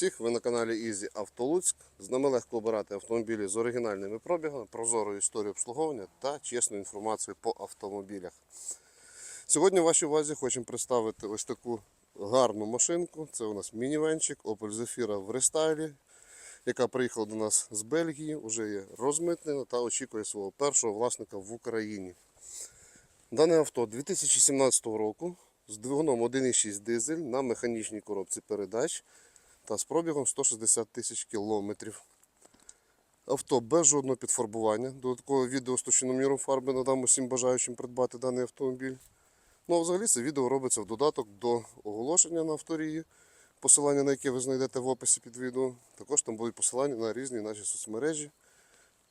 всіх! Ви на каналі Easy Auto Луцьк. З нами легко обирати автомобілі з оригінальними пробігами, прозорою історією обслуговування та чесною інформацією по автомобілях. Сьогодні в вашій увазі хочемо представити ось таку гарну машинку. Це у нас мінівенчик Opel Zafira в рестайлі, яка приїхала до нас з Бельгії, вже є розмитнена та очікує свого першого власника в Україні. Дане авто 2017 року з двигуном 1,6 дизель на механічній коробці передач та з пробігом 160 тисяч кілометрів. Авто без жодного підфарбування. Додаткове відео з товщиноміром фарби надам усім бажаючим придбати даний автомобіль. Ну а взагалі це відео робиться в додаток до оголошення на авторії, посилання на яке ви знайдете в описі під відео. Також там будуть посилання на різні наші соцмережі.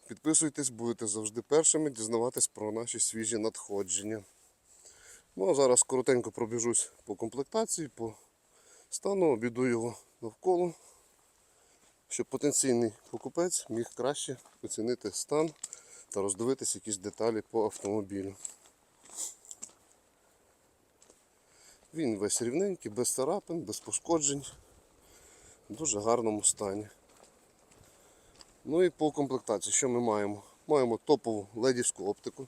Підписуйтесь, будете завжди першими дізнаватись про наші свіжі надходження. Ну а зараз коротенько пробіжусь по комплектації, по стану, обіду його навколо, щоб потенційний покупець міг краще оцінити стан та роздивитись якісь деталі по автомобілю. Він весь рівненький, без царапин, без пошкоджень, в дуже гарному стані. Ну і по комплектації, що ми маємо? Маємо топову ледівську оптику.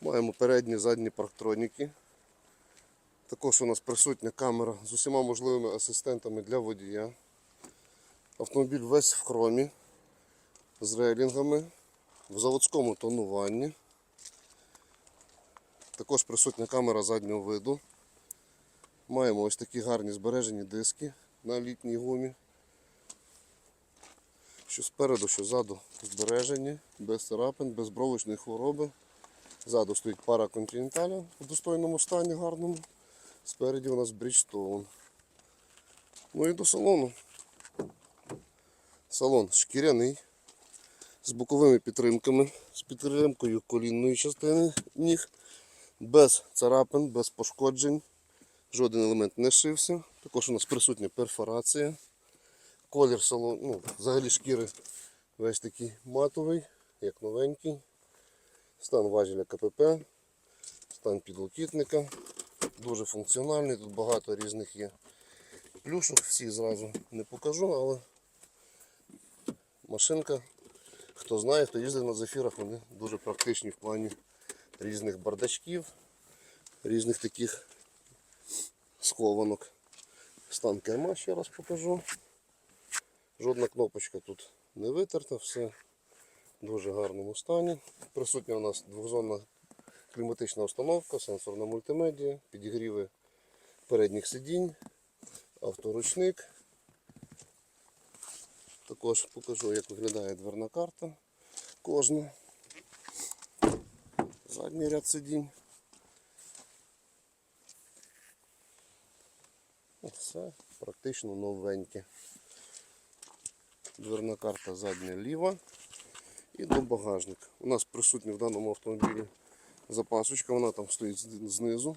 Маємо передні задні парктроніки. Також у нас присутня камера з усіма можливими асистентами для водія. Автомобіль весь в хромі з рейлінгами, в заводському тонуванні. Також присутня камера заднього виду. Маємо ось такі гарні збережені диски на літній гумі. Що спереду, що ззаду збережені, без царапин, без бровочної хвороби. Ззаду стоїть пара континенталя у достойному стані гарному. Спереді у нас Bridgestone. Ну і до салону. Салон шкіряний, з боковими підтримками, з підтримкою колінної частини ніг, без царапин, без пошкоджень. Жоден елемент не шився. Також у нас присутня перфорація. Колір салону, ну, взагалі шкіри весь такий матовий, як новенький. Стан важеля КПП, стан підлокітника. Дуже функціональний, тут багато різних є плюшок, всі зразу не покажу, але машинка, хто знає, хто їздив на зафірах, вони дуже практичні в плані різних бардачків, різних таких схованок. Стан керма ще раз покажу. Жодна кнопочка тут не витерта, все в дуже гарному стані. Присутня у нас двохзонна кліматична установка, сенсорна мультимедія, підігріви передніх сидінь, авторучник. Також покажу, як виглядає дверна карта кожна. Задній ряд сидінь. Все практично новеньке. Дверна карта задня ліва і до багажника. У нас присутня в даному автомобілі запасочка, вона там стоїть знизу.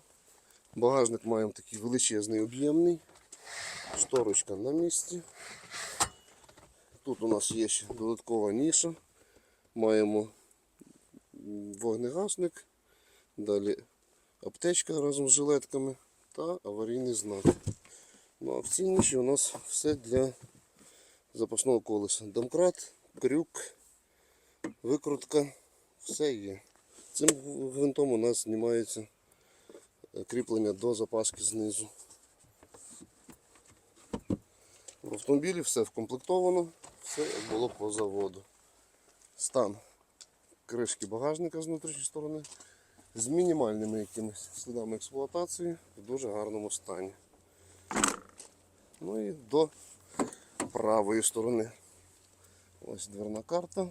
Багажник маємо такий величезний об'ємний. Шторочка на місці. Тут у нас є ще додаткова ніша. Маємо вогнегасник, далі аптечка разом з жилетками та аварійний знак. Ну а в цій ніші у нас все для запасного колеса. Домкрат, крюк, викрутка, все є. Цим гвинтом у нас знімається е, кріплення до запаски знизу. В автомобілі все вкомплектовано, все було по заводу. Стан кришки багажника з внутрішньої сторони з мінімальними якимись слідами експлуатації в дуже гарному стані. Ну і до правої сторони. Ось дверна карта.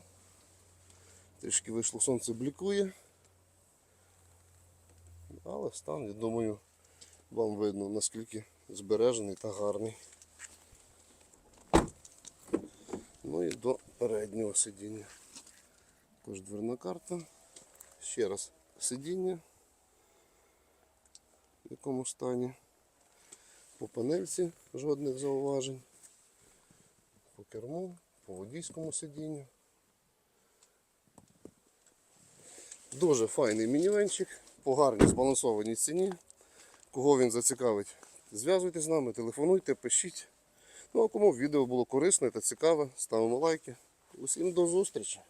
Трішки вийшло сонце блікує. Але стан, я думаю, вам видно наскільки збережений та гарний. Ну і до переднього сидіння. Також дверна карта. Ще раз сидіння. В якому стані. По панельці жодних зауважень. По керму, по водійському сидінню. Дуже файний мінівенчик, по гарній збалансованій ціні. Кого він зацікавить, зв'язуйтесь з нами, телефонуйте, пишіть. Ну а кому відео було корисне та цікаве, ставимо лайки. Усім до зустрічі!